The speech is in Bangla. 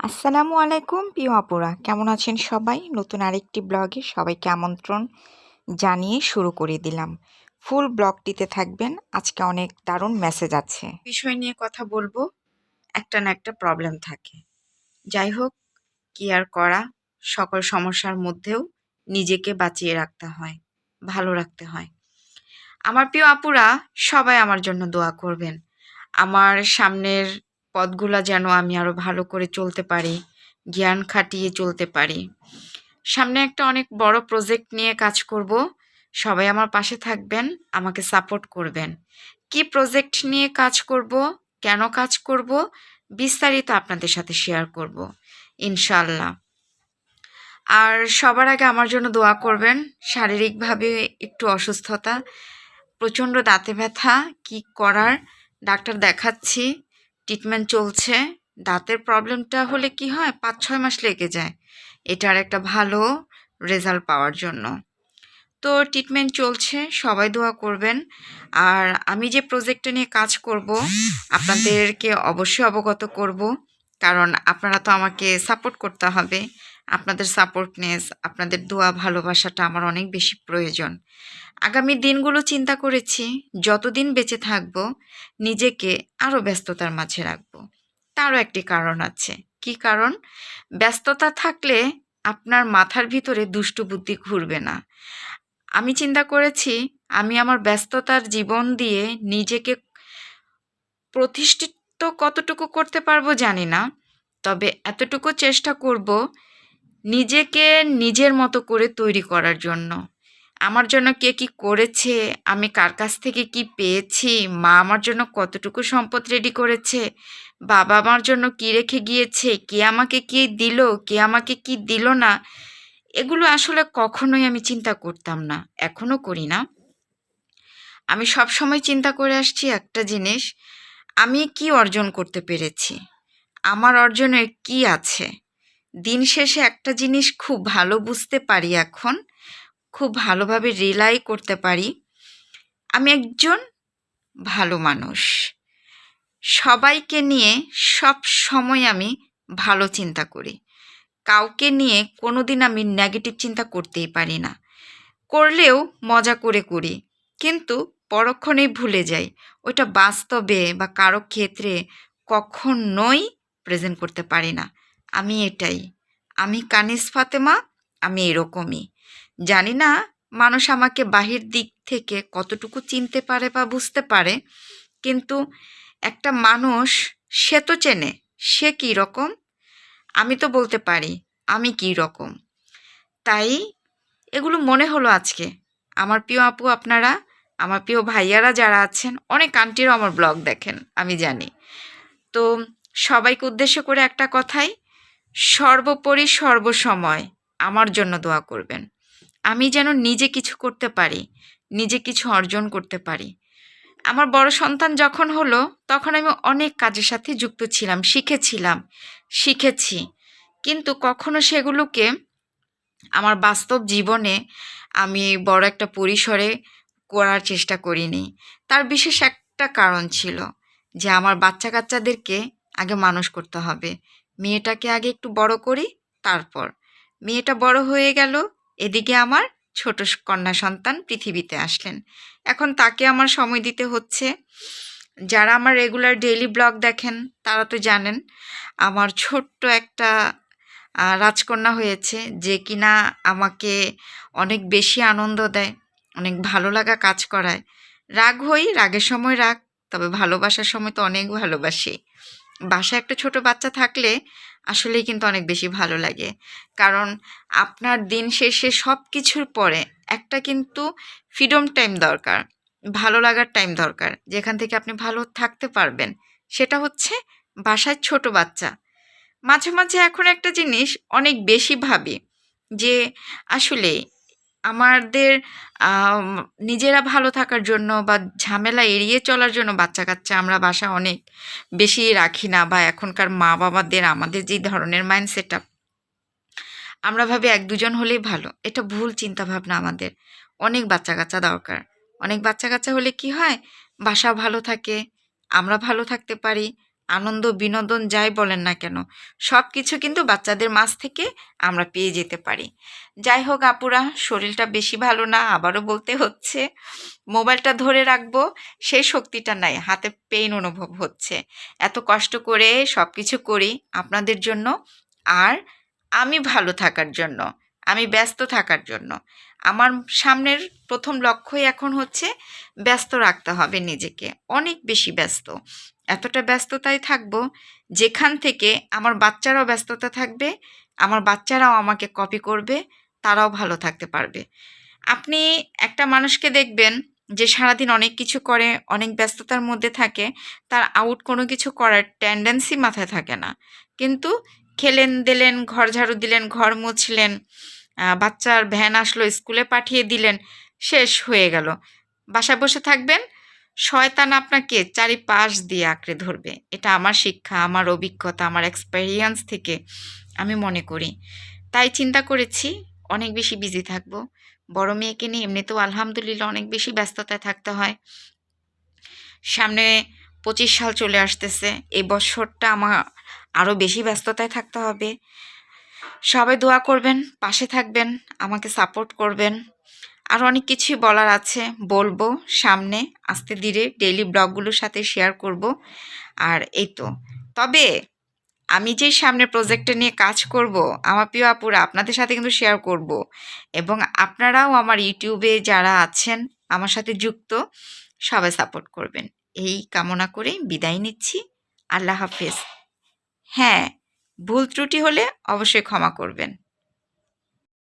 আসসালামু আলাইকুম প্রিয় আপুরা। কেমন আছেন সবাই? নতুন আরেকটি ব্লগে সবাইকে আমন্ত্রণ জানিয়ে শুরু করে দিলাম। ফুল ব্লগটিতে থাকবেন, আজকে অনেক দারুণ মেসেজ আছে। বিষয় নিয়ে কথা বলব, একটা না একটা প্রবলেম থাকে। যাই হোক কি আর করা সকল সমস্যার মধ্যেও নিজেকে বাঁচিয়ে রাখতে হয়, ভালো রাখতে হয়। আমার প্রিয় আপুরা, সবাই আমার জন্য দোয়া করবেন। আমার সামনের পথগুলা যেন আমি আরও ভালো করে চলতে পারি, জ্ঞান খাটিয়ে চলতে পারি। সামনে একটা অনেক বড় প্রজেক্ট নিয়ে কাজ করব। সবাই আমার পাশে থাকবেন, আমাকে সাপোর্ট করবেন। কি প্রজেক্ট নিয়ে কাজ করব, কেন কাজ করব, বিস্তারিত আপনাদের সাথে শেয়ার করব ইনশাল্লাহ আর সবার আগে আমার জন্য দোয়া করবেন, শারীরিকভাবে একটু অসুস্থতা, প্রচণ্ড দাঁতে ব্যথা, কি করার, ডাক্তার দেখাচ্ছি। ট্রিটমেন্ট চলছে, দাঁতের প্রবলেমটা হলে কি হয়? পাঁচ ছয় মাস লেগে যায়। এটার একটা ভালো রেজাল্ট পাওয়ার জন্য। তো ট্রিটমেন্ট চলছে, সবাই দোয়া করবেন। আর আমি যে প্রজেক্টটা নিয়ে কাজ করব, আপনাদেরকে অবশ্যই অবগত করব। কারণ আপনারা তো আমাকে সাপোর্ট করতে হবে। আপনাদের সাপোর্টনেস আপনাদের দোয়া, ভালোবাসাটা আমার অনেক বেশি প্রয়োজন। আগামী দিনগুলো চিন্তা করেছি, যতদিন বেঁচে থাকব, নিজেকে আরও ব্যস্ততার মাঝে রাখব। তারও একটি কারণ আছে। কি কারণ? ব্যস্ততা থাকলে আপনার মাথার ভিতরে দুষ্টু বুদ্ধি ঘুরবে না। আমি চিন্তা করেছি, আমি আমার ব্যস্ততার জীবন দিয়ে নিজেকে প্রতিষ্ঠিত কতটুকু করতে পারব জানি না। তবে এতটুকু চেষ্টা করব নিজেকে নিজের মতো করে তৈরি করার জন্য। আমার জন্য কে কি করেছে? আমি কার কাছ থেকে কি পেয়েছি? মা আমার জন্য কতটুকু সম্পদ রেডি করেছে? বাবা আমার জন্য কি রেখে গিয়েছে? কে আমাকে কি দিল? কে আমাকে কি দিল না? এগুলো আসলে কখনোই আমি চিন্তা করতাম না। এখনও করি না। আমি সব সময় চিন্তা করে আসছি একটা জিনিস, আমি কি অর্জন করতে পেরেছি? আমার অর্জনে কি আছে? দিন শেষে একটা জিনিস খুব ভালো বুঝতে পারি এখন। খুব ভালোভাবে রিলাই করতে পারি। আমি একজন ভালো মানুষ। সবাইকে নিয়ে সব সময় আমি ভালো চিন্তা করি। কাউকে নিয়ে কোনো দিন আমি নেগেটিভ চিন্তা করতেই পারি না। করলেও মজা করে করি, কিন্তু পরক্ষণেই ভুলে যাই। ওইটা বাস্তবে বা কারও ক্ষেত্রে কখনোই প্রেজেন্ট করতে পারি না। আমি এটাই। আমি কানিস ফাতেমা, আমি এরকমই। জানি না মানুষ আমাকে বাহির দিক থেকে কতটুকু চিনতে পারে বা বুঝতে পারে, কিন্তু একটা মানুষ সে তো চেনে, সে কী রকম? আমি তো বলতে পারি, আমি কী রকম? তাই এগুলো মনে হলো আজকে। আমার প্রিয় আপু আপনারা, আমার প্রিয় ভাইয়ারা যারা আছেন, অনেক আন্টিরও আমার ব্লগ দেখেন, আমি জানি। তো সবাইকে উদ্দেশ্য করে একটা কথাই, সর্বোপরি সর্বসময় আমার জন্য দোয়া করবেন। আমি যেন নিজে কিছু করতে পারি, নিজে কিছু অর্জন করতে পারি। আমার বড় সন্তান যখন হলো, তখন আমি অনেক কাজের সাথে যুক্ত ছিলাম, শিখেছিলাম, শিখেছি। কিন্তু কখনো সেগুলোকে আমার বাস্তব জীবনে আমি বড় একটা পরিসরে করার চেষ্টা করিনি। তার বিশেষ একটা কারণ ছিল যে আমার বাচ্চা কাচ্চাদেরকে আগে মানুষ করতে হবে। মেয়েটাকে আগে একটু বড় করি, তারপর। মেয়েটা বড় হয়ে গেল এদিকে আমার ছোট কন্যা সন্তান পৃথিবীতে আসলেন। এখন তাকে আমার সময় দিতে হচ্ছে। যারা আমার রেগুলার ডেইলি ব্লগ দেখেন, তারা তো জানেন, আমার ছোট্ট একটা রাজকন্যা হয়েছে যে কিনা আমাকে অনেক বেশি আনন্দ দেয়, অনেক ভালো লাগা কাজ করায়। রাগ হই, রাগের সময় রাগ, তবে ভালোবাসার সময় তো অনেক ভালোবাসি। বাসায় একটা ছোট বাচ্চা থাকলে আসলেই কিন্তু অনেক বেশি ভালো লাগে। কারণ আপনার দিন শেষে সব কিছুর পরে একটা কিন্তু ফ্রিডম টাইম দরকার, ভালো লাগার টাইম দরকার। যেখান থেকে আপনি ভালো থাকতে পারবেন, সেটা হচ্ছে বাসায় ছোট বাচ্চা। মাঝে মাঝে এখন একটা জিনিস অনেক বেশি ভাবি যে আসলে আমাদের নিজেরা ভালো থাকার জন্য বা ঝামেলা এড়িয়ে চলার জন্য বাচ্চা কাচ্চা আমরা বাসা অনেক বেশি রাখি না বা এখনকার মা বাবাদের আমাদের যে ধরনের মাইন্ডসেট আমরা ভাবি এক দুজন হলেই ভালো। এটা ভুল চিন্তা ভাবনা আমাদের। অনেক বাচ্চা কাচ্চা দরকার। অনেক বাচ্চা কাচ্চা হলে কি হয়? বাসা ভালো থাকে, আমরা ভালো থাকতে পারি আনন্দ, বিনোদন যাই বলেন না কেন সব কিছু কিন্তু বাচ্চাদের মাঝ থেকে আমরা পেয়ে যেতে পারি। যাই হোক আপুরা, শরীরটা বেশি ভালো না, আবারও বলতে হচ্ছে, মোবাইলটা ধরে রাখব, সেই শক্তিটা নাই, হাতে পেইন অনুভব হচ্ছে। এত কষ্ট করে সব কিছু করি আপনাদের জন্য, আর আমি ভালো থাকার জন্য, আমি ব্যস্ত থাকার জন্য। আমার সামনের প্রথম লক্ষ্যই এখন হচ্ছে, ব্যস্ত রাখতে হবে নিজেকে, অনেক বেশি ব্যস্ত। এতটা ব্যস্ততায় থাকব, যেখান থেকে আমার বাচ্চারাও ব্যস্ততা থাকবে, আমার বাচ্চারাও আমাকে কপি করবে, তারাও ভালো থাকতে পারবে। আপনি একটা মানুষকে দেখবেন যে সারাদিন অনেক কিছু করে, অনেক ব্যস্ততার মধ্যে থাকে, তার আউট কোনো কিছু করার টেন্ডেন্সি মাথায় থাকে না। কিন্তু খেলেন দিলেন, ঘর ঝাড়ু দিলেন, ঘর মুছলেন বাচ্চার ভ্যান আসলো, স্কুলে পাঠিয়ে দিলেন, শেষ হয়ে গেল। বাসায় বসে থাকবেন শয়তান আপনাকে চারিপাশ দিয়ে আঁকড়ে ধরবে। এটা আমার শিক্ষা, আমার অভিজ্ঞতা, আমার এক্সপেরিয়েন্স থেকে আমি মনে করি। তাই চিন্তা করেছি, অনেক বেশি বিজি থাকব। বড় মেয়েকে নিয়ে এমনিতেও আলহামদুলিল্লাহ অনেক বেশি ব্যস্ততায় থাকতে হয়। সামনে পঁচিশ সাল চলে আসতেছে, এই বছরটা আমার আরও বেশি ব্যস্ততায় থাকতে হবে। সবাই দোয়া করবেন, পাশে থাকবেন, আমাকে সাপোর্ট করবেন। আর অনেক কিছুই বলার আছে। বলব সামনে, আস্তে ধীরে ডেইলি ব্লগগুলোর সাথে শেয়ার করব। আর এই তো। তবে আমি যে সামনে প্রজেক্টটা নিয়ে কাজ করব, আমার প্রিয় আপুরা, আপনাদের সাথে কিন্তু শেয়ার করব। এবং আপনারাও আমার ইউটিউবে যারা আছেন, আমার সাথে যুক্ত, সবাই সাপোর্ট করবেন। এই কামনা করে বিদায় নিচ্ছি। আল্লাহ হাফেজ। হ্যাঁ ভুল ত্রুটি হলে অবশ্যই ক্ষমা করবেন।